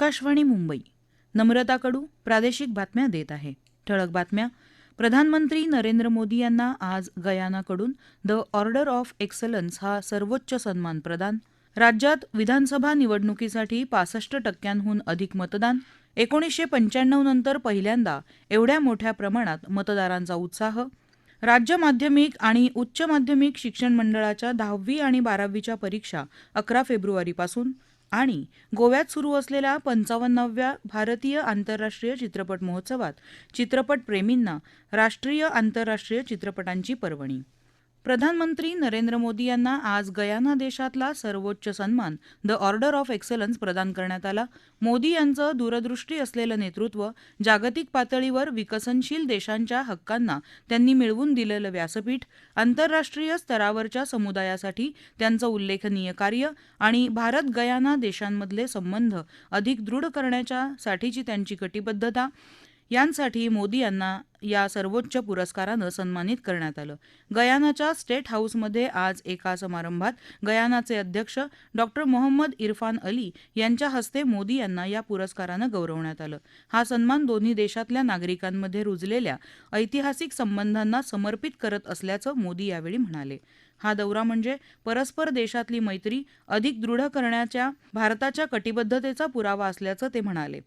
आकाशवाणी मुंबई. नम्रता कडू प्रादेशिक बातम्या देत आहे. ठळक बातम्या. प्रधानमंत्री नरेंद्र मोदी यांना आज गयानाकडून द ऑर्डर ऑफ एक्सलन्स हा सर्वोच्च सन्मान प्रदान. राज्यात विधानसभा निवडणुकीसाठी पासष्ट टक्क्यांहून अधिक मतदान. एकोणीसशे पंच्याण्णव नंतर पहिल्यांदा एवढ्या मोठ्या प्रमाणात मतदारांचा उत्साह. राज्य माध्यमिक आणि उच्च माध्यमिक शिक्षण मंडळाच्या दहावी आणि बारावीच्या परीक्षा अकरा फेब्रुवारीपासून आणि गोव्यात सुरू असलेल्या पंचावन्नाव्या भारतीय आंतरराष्ट्रीय चित्रपट महोत्सवात चित्रपटप्रेमींना राष्ट्रीय आंतरराष्ट्रीय चित्रपटांची पर्वणी. प्रधानमंत्री नरेंद्र मोदी यांना आज गयाना देशातला सर्वोच्च सन्मान द ऑर्डर ऑफ एक्सलन्स प्रदान करण्यात आला. मोदी यांचं दूरदृष्टी असलेलं नेतृत्व जागतिक पातळीवर विकसनशील देशांच्या हक्कांना त्यांनी मिळवून दिलेलं व्यासपीठ आंतरराष्ट्रीय स्तरावरच्या समुदायासाठी त्यांचं उल्लेखनीय कार्य आणि भारत गयाना देशांमधले संबंध अधिक दृढ करण्याच्या साठीची त्यांची कटिबद्धता यांसाठी मोदी यांना या सर्वोच्च पुरस्कारानं सन्मानित करण्यात आलं. गयानाच्या स्टेट हाऊसमध्ये आज एका समारंभात गयानाचे अध्यक्ष डॉक्टर मोहम्मद इरफान अली यांच्या हस्ते मोदी यांना या पुरस्कारानं गौरवण्यात आलं. हा सन्मान दोन्ही देशातल्या नागरिकांमध्ये रुजलेल्या ऐतिहासिक संबंधांना समर्पित करत असल्याचं मोदी यावेळी म्हणाले. हा दौरा म्हणजे परस्पर देशातली मैत्री अधिक दृढ करण्याच्या भारताच्या कटिबद्धतेचा पुरावा असल्याचं ते म्हणाले.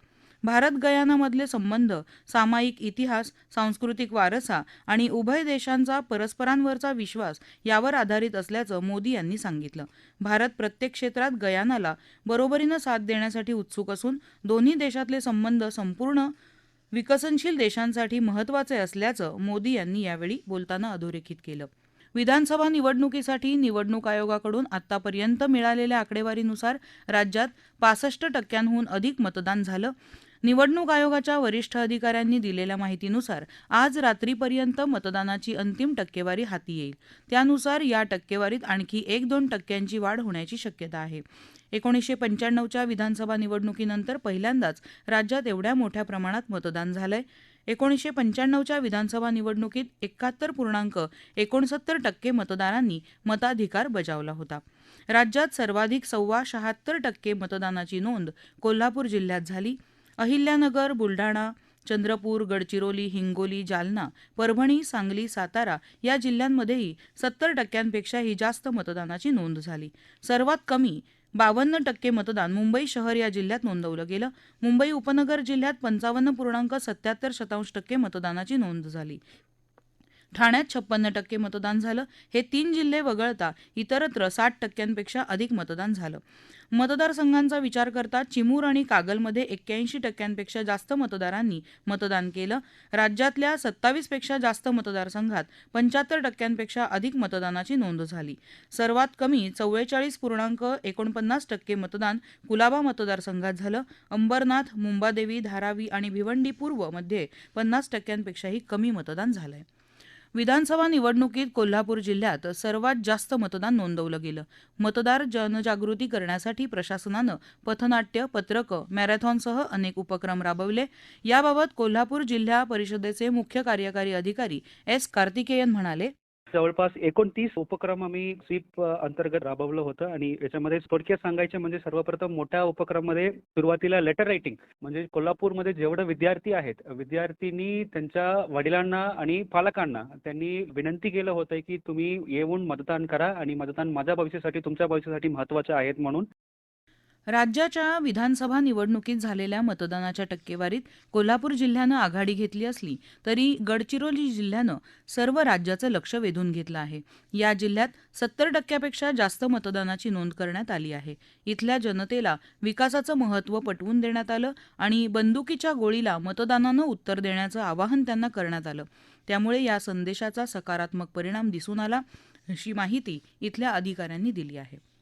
भारत गयानामधले संबंध सामायिक इतिहास सांस्कृतिक वारसा आणि उभय देशांचा परस्परांवरचा विश्वास यावर आधारित असल्याचं मोदी यांनी सांगितलं. भारत प्रत्येक क्षेत्रात गयानाला बरोबरीनं साथ देण्यासाठी उत्सुक असून दोन्ही देशातले संबंध संपूर्ण विकसनशील देशांसाठी महत्त्वाचे असल्याचं मोदी यांनी यावेळी बोलताना अधोरेखित केलं. विधानसभा निवडणुकीसाठी निवडणूक आयोगाकडून आतापर्यंत मिळालेल्या आकडेवारीनुसार राज्यात पासष्ट टक्क्यांहून अधिक मतदान झालं. निवडणूक आयोगाच्या वरिष्ठ अधिकाऱ्यांनी दिलेल्या माहितीनुसार आज रात्रीपर्यंत मतदानाची अंतिम टक्केवारी हाती येईल. त्यानुसार या टक्केवारीत आणखी एक दोन टक्क्यांची वाढ होण्याची शक्यता आहे. एकोणीसशे पंच्याण्णवच्या विधानसभा निवडणुकीनंतर पहिल्यांदाच राज्यात एवढ्या मोठ्या प्रमाणात मतदान झालंय. एकोणीसशे पंच्याण्णवच्या विधानसभा निवडणुकीत एकाहत्तर पूर्णांक एकोणसत्तर टक्के मतदारांनी मताधिकार बजावला होता. राज्यात सर्वाधिक सव्वा शहात्तर टक्के मतदानाची नोंद कोल्हापूर जिल्ह्यात झाली. अहिल्यानगर बुलढाणा चंद्रपूर गडचिरोली हिंगोली जालना परभणी सांगली सातारा या जिल्ह्यांमध्येही सत्तर टक्क्यांपेक्षाही जास्त मतदानाची नोंद झाली. सर्वात कमी बावन्न टक्के मतदान मुंबई शहर या जिल्ह्यात नोंदवलं गेलं. मुंबई उपनगर जिल्ह्यात पंचावन्न पूर्णांक सत्याहत्तर शतांश टक्के मतदानाची नोंद झाली. ठाण्यात छप्पन्न टक्के मतदान झालं. हे तीन जिल्हे वगळता इतरत्र साठ टक्क्यांपेक्षा अधिक मतदान झालं. मतदारसंघांचा विचार करता चिमूर आणि कागलमध्ये एक्क्याऐंशी टक्क्यांपेक्षा जास्त मतदारांनी मतदान केलं. राज्यातल्या सत्तावीसपेक्षा जास्त मतदारसंघात पंच्याहत्तर टक्क्यांपेक्षा अधिक मतदानाची नोंद झाली. सर्वात कमी चव्वेचाळीस पूर्णांक एकोणपन्नास टक्के मतदान कुलाबा मतदारसंघात झालं. अंबरनाथ मुंबादेवी धारावी आणि भिवंडी पूर्वमध्ये पन्नास टक्क्यांपेक्षाही कमी मतदान झालंय. विधानसभा निवडणुकीत कोल्हापूर जिल्ह्यात सर्वात जास्त मतदान नोंदवलं गेलं. मतदार जनजागृती करण्यासाठी प्रशासनानं पथनाट्य पत्रकं मॅरेथॉनसह अनेक उपक्रम राबवले. याबाबत कोल्हापूर जिल्हा परिषदेचे मुख्य कार्यकारी अधिकारी एस कार्तिकेयन म्हणाले जवळपास एकोणतीस उपक्रम आम्ही स्वीप अंतर्गत राबवलं होतं आणि याच्यामध्ये थोडक्यात सांगायचे म्हणजे सर्वप्रथम मोठ्या उपक्रममध्ये सुरुवातीला लेटर रायटिंग म्हणजे कोल्हापूरमध्ये जेवढे विद्यार्थी आहेत विद्यार्थ्यांनी त्यांच्या वडिलांना आणि पालकांना त्यांनी विनंती केलं होतं की तुम्ही येऊन मतदान करा आणि मतदान माझ्या भविष्यासाठी तुमच्या भविष्यासाठी महत्त्वाचे आहेत म्हणून. राज्याच्या विधानसभा निवडणुकीत झालेल्या मतदानाच्या टक्केवारीत कोल्हापूर जिल्ह्यानं आघाडी घेतली असली तरी गडचिरोली जिल्ह्यानं सर्व राज्याचं लक्ष वेधून घेतलं आहे. या जिल्ह्यात सत्तर टक्क्यापेक्षा जास्त मतदानाची नोंद करण्यात आली आहे. इथल्या जनतेला विकासाचं महत्त्व पटवून देण्यात आलं आणि बंदुकीच्या गोळीला मतदानानं उत्तर देण्याचं आवाहन त्यांना करण्यात आलं. त्यामुळे या संदेशाचा सकारात्मक परिणाम दिसून आला अशी माहिती इथल्या अधिकाऱ्यांनी दिली आहे.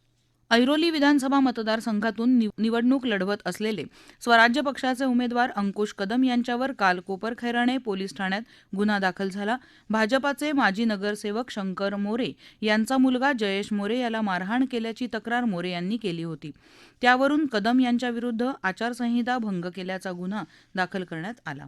ऐरोली विधानसभा मतदारसंघातून निवडणूक लढवत असलेले स्वराज्य पक्षाचे उमेदवार अंकुश कदम यांच्यावर काल कोपरखैराणे पोलीस ठाण्यात गुन्हा दाखल झाला. भाजपाचे माजी नगरसेवक शंकर मोरे यांचा मुलगा जयेश मोरे याला मारहाण केल्याची तक्रार मोरे यांनी केली होती. त्यावरून कदम यांच्याविरुद्ध आचारसंहिता भंग केल्याचा गुन्हा दाखल करण्यात आला.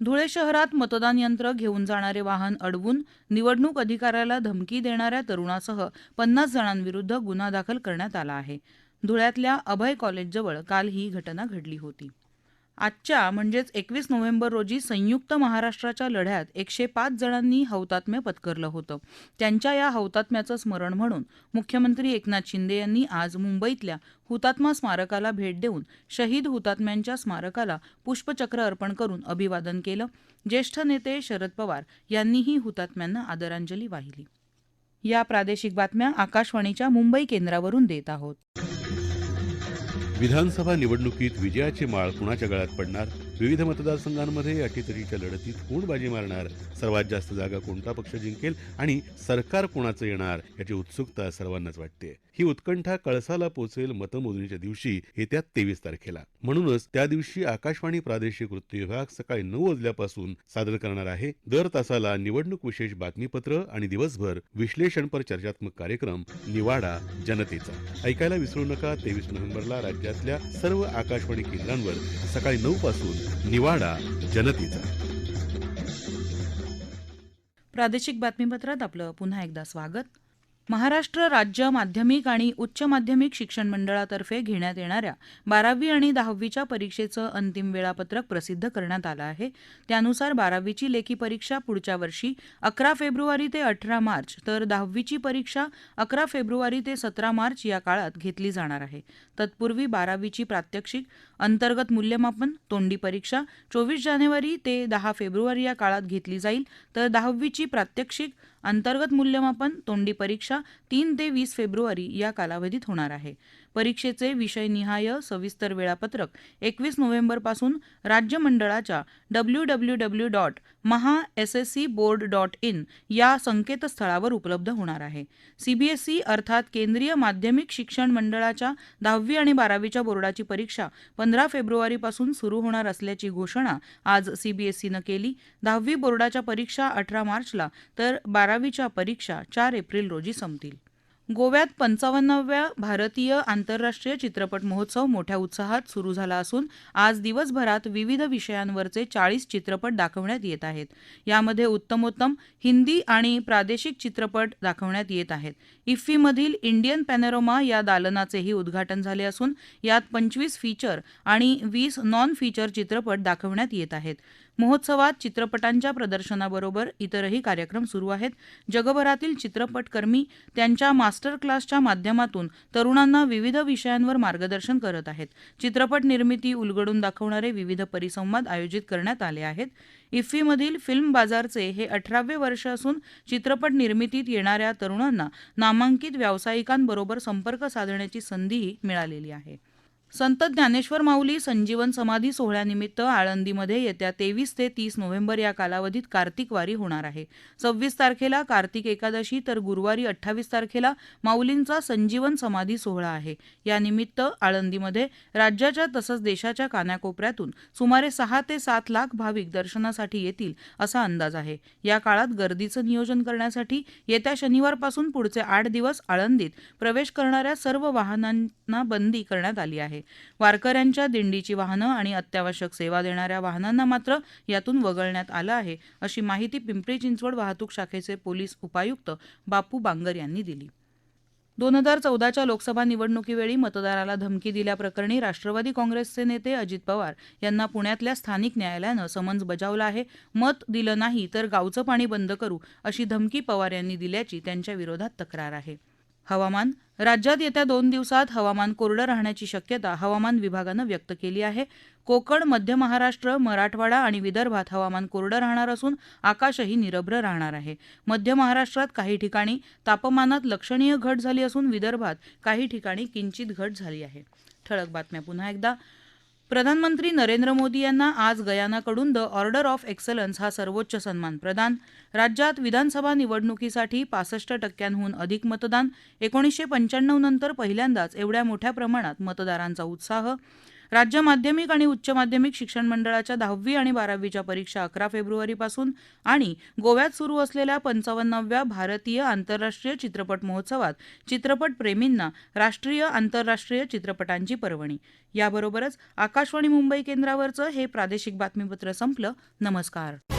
धुळे शहरात मतदान यंत्र घेऊन जाणारे वाहन अडवून निवडणूक अधिकाऱ्याला धमकी देणाऱ्या तरुणासह पन्नास जणांविरुद्ध गुन्हा दाखल करण्यात आला आहे. धुळ्यातल्या अभय कॉलेजजवळ काल ही घटना घडली होती. आजच्या म्हणजेच एकवीस नोव्हेंबर रोजी संयुक्त महाराष्ट्राच्या लढ्यात एकशे पाच जणांनी हौतात्म्य पत्करलं होतं. त्यांच्या या हौतात्म्याचं स्मरण म्हणून मुख्यमंत्री एकनाथ शिंदे यांनी आज मुंबईतल्या हुतात्मा स्मारकाला भेट देऊन शहीद हुतात्म्यांच्या स्मारकाला पुष्पचक्र अर्पण करून अभिवादन केलं. ज्येष्ठ नेते शरद पवार यांनीही हुतात्म्यांना आदरांजली वाहिली. या प्रादेशिक बातम्या आकाशवाणीच्या मुंबई केंद्रावरून देत आहोत. विधानसभा निवडणुकीत विजयाची माळ कुणाच्या गळ्यात पडणार? विविध मतदारसंघांमध्ये अटीतटीच्या लढतीत कोण बाजी मारणार? सर्वात जास्त जागा कोणता पक्ष जिंकेल? आणि सरकार कोणाचं येणार? याची उत्सुकता सर्वांनाच वाटते ही उत्कंठा कळसाला पोचेल मतमोजणीच्या दिवशी येत्या तेवीस तारखेला. म्हणूनच त्या दिवशी आकाशवाणी प्रादेशिक वृत्त विभाग सकाळी नऊ वाजल्यापासून सादर करणार आहे दर तासाला निवडणूक विशेष बातमीपत्र आणि दिवसभर विश्लेषणपर चर्चात्मक कार्यक्रम निवाडा जनतेचा. ऐकायला विसरू नका तेवीस नोव्हेंबरला राज्यातल्या सर्व आकाशवाणी केंद्रांवर सकाळी नऊ पासून निवाडा जनतेचा. प्रादेशिक बातमीपत्रात आपलं पुन्हा एकदा स्वागत. महाराष्ट्र राज्य माध्यमिक आणि उच्च माध्यमिक शिक्षण मंडळातर्फे घेण्यात येणाऱ्या बारावी आणि दहावीच्या परीक्षेचं अंतिम वेळापत्रक प्रसिद्ध करण्यात आलं आहे. त्यानुसार बारावीची लेखी परीक्षा पुढच्या वर्षी अकरा फेब्रुवारी ते अठरा मार्च तर दहावीची परीक्षा अकरा फेब्रुवारी ते सतरा मार्च या काळात घेतली जाणार आहे. तत्पूर्वी बारावीची प्रात्यक्षिक अंतर्गत मूल्यमापन तोंडी परीक्षा चोवीस जानेवारी ते दहा फेब्रुवारी या काळात घेतली जाईल. तर दहावीची प्रात्यक्षिक अंतर्गत मूल्यमापन तोंडी परीक्षा तीन ते वीस फेब्रुवारी या कालावधीत होणार आहे. परीक्षेचे विषयनिहाय सविस्तर वेळापत्रक एकवीस नोव्हेंबरपासून राज्य मंडळाच्या W W W dot Maha S S C board dot in या संकेतस्थळावर उपलब्ध होणार आहे. सीबीएसई अर्थात केंद्रीय माध्यमिक शिक्षण मंडळाच्या दहावी आणि बारावीच्या बोर्डाची परीक्षा पंधरा फेब्रुवारीपासून सुरू होणार असल्याची घोषणा आज सीबीएसईनं केली. दहावी बोर्डाच्या परीक्षा अठरा मार्चला तर बारावीच्या परीक्षा चार एप्रिल रोजी संपतील. गोव्यात पंचावन्नाव्या भारतीय आंतरराष्ट्रीय चित्रपट महोत्सव मोठ्या उत्साहात सुरू झाला असून आज दिवसभरात विविध विषयांवरचे चाळीस चित्रपट दाखवण्यात येत आहेत. यामध्ये उत्तमोत्तम हिंदी आणि प्रादेशिक चित्रपट दाखवण्यात येत आहेत. इफ्फीमधील इंडियन पॅनोरमा या दालनाचेही उद्घाटन झाले असून यात पंचवीस फीचर आणि वीस नॉन फीचर चित्रपट दाखवण्यात येत आहेत. महोत्सवात चित्रपटांच्या प्रदर्शनाबरोबर इतरही कार्यक्रम सुरू आहेत. जगभरातील चित्रपटकर्मी त्यांच्या मास्टर क्लासच्या माध्यमातून तरुणांना विविध विषयांवर मार्गदर्शन करत आहेत. चित्रपट निर्मिती उलगडून दाखवणारे विविध परिसंवाद आयोजित करण्यात आले आहेत. इफ्फीमधील फिल्म बाजारचे हे अठरावे वर्ष असून चित्रपट निर्मितीत येणाऱ्या तरुणांना नामांकित व्यावसायिकांबरोबर संपर्क साधण्याची संधीही मिळालेली आहे. संत ज्ञानेश्वर माऊली संजीवन समाधी सोहळ्यानिमित्त आळंदीमध्ये येत्या तेवीस ते तीस नोव्हेंबर या कालावधीत कार्तिक वारी होणार आहे. सव्वीस तारखेला कार्तिक एकादशी तर गुरुवारी अठ्ठावीस तारखेला माऊलींचा संजीवन समाधी सोहळा आहे. यानिमित्त आळंदीमध्ये राज्याच्या तसंच देशाच्या कानाकोपऱ्यातून सुमारे सहा ते सात लाख भाविक दर्शनासाठी येतील असा अंदाज आहे. या काळात गर्दीचं नियोजन करण्यासाठी येत्या शनिवारपासून पुढचे आठ दिवस आळंदीत प्रवेश करणाऱ्या सर्व वाहनांना बंदी करण्यात आली आहे. वारकऱ्यांच्या दिंडीची वाहनं आणि अत्यावश्यक सेवा देणाऱ्या वाहनांना मात्र यातून वगळण्यात आलं आहे अशी माहिती पिंपरी चिंचवड वाहतूक शाखेचे पोलीस उपायुक्त बापू बांगर यांनी दिली. दोन हजार चौदाच्या लोकसभा निवडणुकीवेळी मतदाराला धमकी दिल्याप्रकरणी राष्ट्रवादी काँग्रेसचे नेते अजित पवार यांना पुण्यातल्या स्थानिक न्यायालयानं समन्स बजावलं आहे. मत दिलं नाही तर गावचं पाणी बंद करू अशी धमकी पवार यांनी दिल्याची त्यांच्या विरोधात तक्रार आहे. हवामान. राज्यात येत्या दोन दिवसात हवामान कोरडं राहण्याची शक्यता हवामान विभागानं व्यक्त केली आहे. कोकण मध्य महाराष्ट्र मराठवाडा आणि विदर्भात हवामान कोरडं राहणार असून आकाशही निरभ्र राहणार आहे. मध्य महाराष्ट्रात काही ठिकाणी तापमानात लक्षणीय घट झाली असून विदर्भात काही ठिकाणी किंचित घट झाली आहे. ठळक बातम्या पुन्हा एकदा. प्रधानमंत्री नरेंद्र मोदी यांना आज गयानाकडून द ऑर्डर ऑफ एक्सलन्स हा सर्वोच्च सन्मान प्रदान. राज्यात विधानसभा निवडणुकीसाठी पासष्ट टक्क्यांहून अधिक मतदान एकोणीसशे पंच्याण्णव नंतर पहिल्यांदाच एवढ्या मोठ्या प्रमाणात मतदारांचा उत्साह. राज्य माध्यमिक आणि उच्च माध्यमिक शिक्षण मंडळाच्या दहावी आणि बारावीच्या परीक्षा अकरा फेब्रुवारीपासून आणि गोव्यात सुरू असलेल्या पंचावन्नाव्या भारतीय आंतरराष्ट्रीय चित्रपट महोत्सवात चित्रपट प्रेमींना राष्ट्रीय आंतरराष्ट्रीय चित्रपटांची पर्वणी. याबरोबरच आकाशवाणी मुंबई केंद्रावरचं हे प्रादेशिक बातमीपत्र संपलं. नमस्कार.